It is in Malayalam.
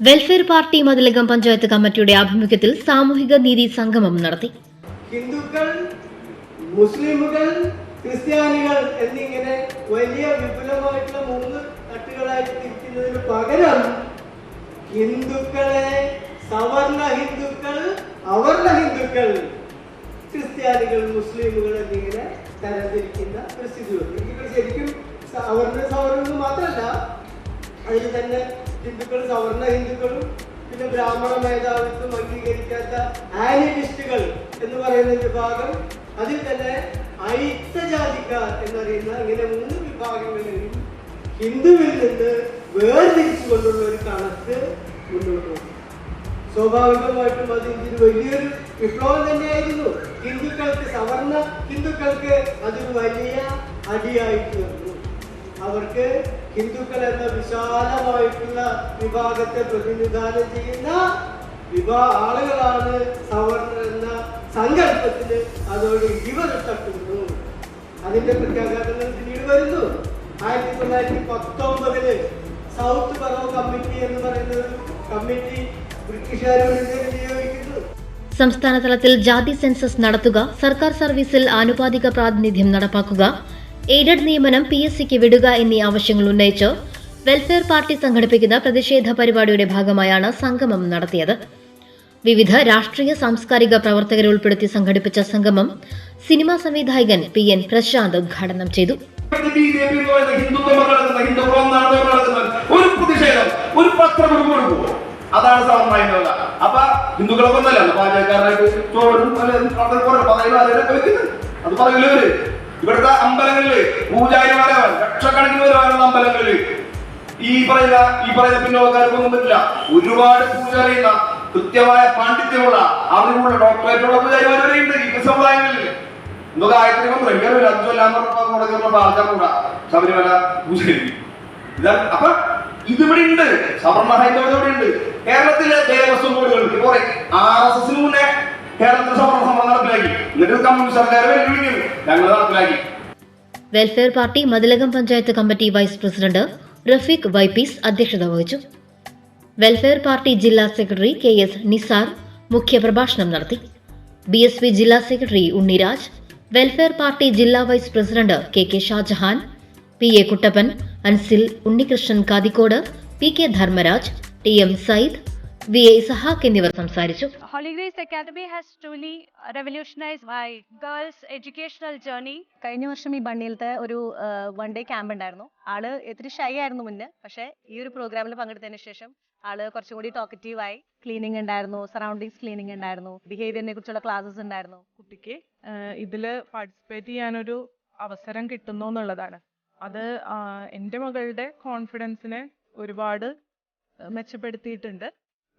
വെൽഫെയർ പാർട്ടി മതിലകം പഞ്ചായത്ത് കമ്മിറ്റിയുടെ ആഭിമുഖ്യത്തിൽ സാമൂഹിക നീതി സംഗമം നടത്തി. ഹിന്ദുക്കൾ മുസ്ലിമുകൾ ക്രിസ്ത്യാനികൾ എന്നിങ്ങനെ വലിയ വിപുലമായിട്ടുള്ള മൂന്ന് തട്ടുകളായിട്ട് തിരിക്കുന്നതിന് പകരം ഹിന്ദുക്കളെ സവർണ ഹിന്ദുക്കൾ അവർണ ഹിന്ദുക്കൾ ക്രിസ്ത്യാനികൾ മുസ്ലിമുകൾ എന്നിങ്ങനെ തരംതിരിക്കുന്ന ഒരു സ്ഥിതി ശരിക്കും അവർണ സവർണ മാത്രമല്ല അതിൽ തന്നെ ഹിന്ദുക്കൾ സവർണ ഹിന്ദുക്കളും പിന്നെ ബ്രാഹ്മണ മേധാവിത്വം അംഗീകരിക്കാത്ത ആനിമിസ്റ്റുകൾ എന്ന് പറയുന്ന വിഭാഗം. അതിൽ തന്നെ ഐക്യജാതിക്കാർ എന്നറിയുന്ന ഇങ്ങനെ മൂന്ന് വിഭാഗങ്ങളിൽ ഹിന്ദുവിൽ നിന്ന് വേർതിരിച്ചുകൊണ്ടുള്ള ഒരു കണക്ക് മുന്നോട്ട് പോകും സ്വാഭാവികമായിട്ടും അത് ഇതിന് വലിയൊരു വിപ്ലവം തന്നെയായിരുന്നു. ഹിന്ദുക്കൾക്ക് സവർണ ഹിന്ദുക്കൾക്ക് അതൊരു വലിയ അടിയായി തീർന്നു അവർക്ക് ഹിന്ദുക്കൾ എന്ന വിശാലമായിട്ടുള്ള വിഭാഗത്തെ പ്രതിനിധാനം ചെയ്യുന്ന വിഭാ ആളുകളാണ് സവർണർ എന്ന സങ്കല്പത്തിന് അതോട് ഇവർ തട്ടുന്നു അതിന്റെ പ്രത്യാഘാതങ്ങൾ പിന്നീട് വരുന്നു. ആയിരത്തി തൊള്ളായിരത്തി പത്തൊമ്പതിൽ സൗത്ത് ബറോ കമ്മിറ്റി എന്ന് പറയുന്ന ഒരു കമ്മിറ്റി ബ്രിട്ടീഷുകാരോട് നിയോഗിക്കുന്നു സംസ്ഥാന തലത്തിൽ ജാതി സെൻസസ് നടത്തുക സർക്കാർ സർവീസിൽ ആനുപാതിക പ്രാതിനിധ്യം നടപ്പാക്കുക എയ്ഡഡ് നിയമനം പി എസ് സിക്ക് വിടുക എന്നീ ആവശ്യങ്ങൾ ഉന്നയിച്ച് വെൽഫെയർ പാർട്ടി സംഘടിപ്പിക്കുന്ന പ്രതിഷേധ പരിപാടിയുടെ ഭാഗമായാണ് സംഗമം നടത്തിയത്. വിവിധ രാഷ്ട്രീയ സാംസ്കാരിക പ്രവർത്തകരെ ഉൾപ്പെടുത്തി സംഘടിപ്പിച്ച സംഗമം സിനിമാ സംവിധായകൻ പി എൻ പ്രശാന്ത് ഉദ്ഘാടനം ചെയ്തു. അതാണ് അപ്പൊ ഹിന്ദുക്കളൊക്കെ അത് ഇവിടുത്തെ അമ്പലങ്ങളിൽ പൂജാരിമാരെ ലക്ഷക്കണക്കിന് വരുവാനുള്ള അമ്പലങ്ങളിൽ ഈ പറയുന്ന ഈ പറയുന്ന പിന്നോക്കാർക്കൊന്നും പറ്റില്ല. ഒരുപാട് പൂജ അറിയുന്ന കൃത്യമായ പാണ്ഡിത്യമുള്ള അറിവുള്ള ഡോക്ടറേറ്റുള്ള പൂജാരിമാർ വരെ ഉണ്ട് ഈ സമുദായങ്ങളിൽ. എന്തോ ഗായത്രി മന്ത്രം പറഞ്ഞ ആൾക്കാർക്കൂടാ ശബരിമല പൂജാരി ഇതാണ് അപ്പൊ ഇതിവിടെ ഉണ്ട്. സവർണ ഇവിടെ ഉണ്ട്. കേരളത്തിലെ ദേവസ്വം ബോർഡുകൾ ഇപ്പൊ ആർ എസ് എസിന് മുന്നേ കേരളത്തിൽ സവർണ സമരം നടപ്പിലാക്കി. എന്നിട്ട് കമ്മ്യൂണിസ്റ്റ് സർക്കാർ വെല്ലുവിളിക്കും ഞങ്ങൾ നടപ്പിലാക്കി welfare party Mathilakam panchayat committee vice president Rafeeq Vypees അധ്യക്ഷത വഹിച്ചു. വെൽഫെയർ പാർട്ടി ജില്ലാ സെക്രട്ടറി കെ എസ് നിസാർ മുഖ്യപ്രഭാഷണം നടത്തി. ബി എസ് പി ജില്ലാ സെക്രട്ടറി ഉണ്ണിരാജ് വെൽഫെയർ പാർട്ടി ജില്ലാ vice president K K Shajahan P A Kuttappan Ansil Unnikrishnan Kathikode P K Dharmaraj T M Sayyid V I Sahak എന്നിവർ സംസാരിച്ചു. Holy grace academy has truly revolutionise my girls educational journey. കഴിഞ്ഞ വർഷം ഈ ബണ്ണിയിലത്തെ ഒരു വൺ ഡേ ക്യാമ്പ് ഉണ്ടായിരുന്നു. ആൾ ഇത്തിരി ഷൈ ആയിരുന്നു മുന്നേ. പക്ഷേ ഈ ഒരു പ്രോഗ്രാമിൽ പങ്കെടുത്തതിന് ശേഷം ആൾ കുറച്ചും കൂടി ടോക്കറ്റീവ് ആയി. ക്ലീനിങ് ഉണ്ടായിരുന്നു സറൗണ്ടിങ്സ് ക്ലീനിങ് ഉണ്ടായിരുന്നു ബിഹേവിയറിനെ കുറിച്ചുള്ള ക്ലാസ്സസ് ഉണ്ടായിരുന്നു. കുട്ടിക്ക് ഇതിൽ പാർട്ടിസിപ്പേറ്റ് ചെയ്യാനൊരു അവസരം കിട്ടുന്നു എന്നുള്ളതാണ്. അത് എന്റെ എന്റെ മകളുടെ കോൺഫിഡൻസിനെ ഒരുപാട് മെച്ചപ്പെടുത്തിയിട്ടുണ്ട്.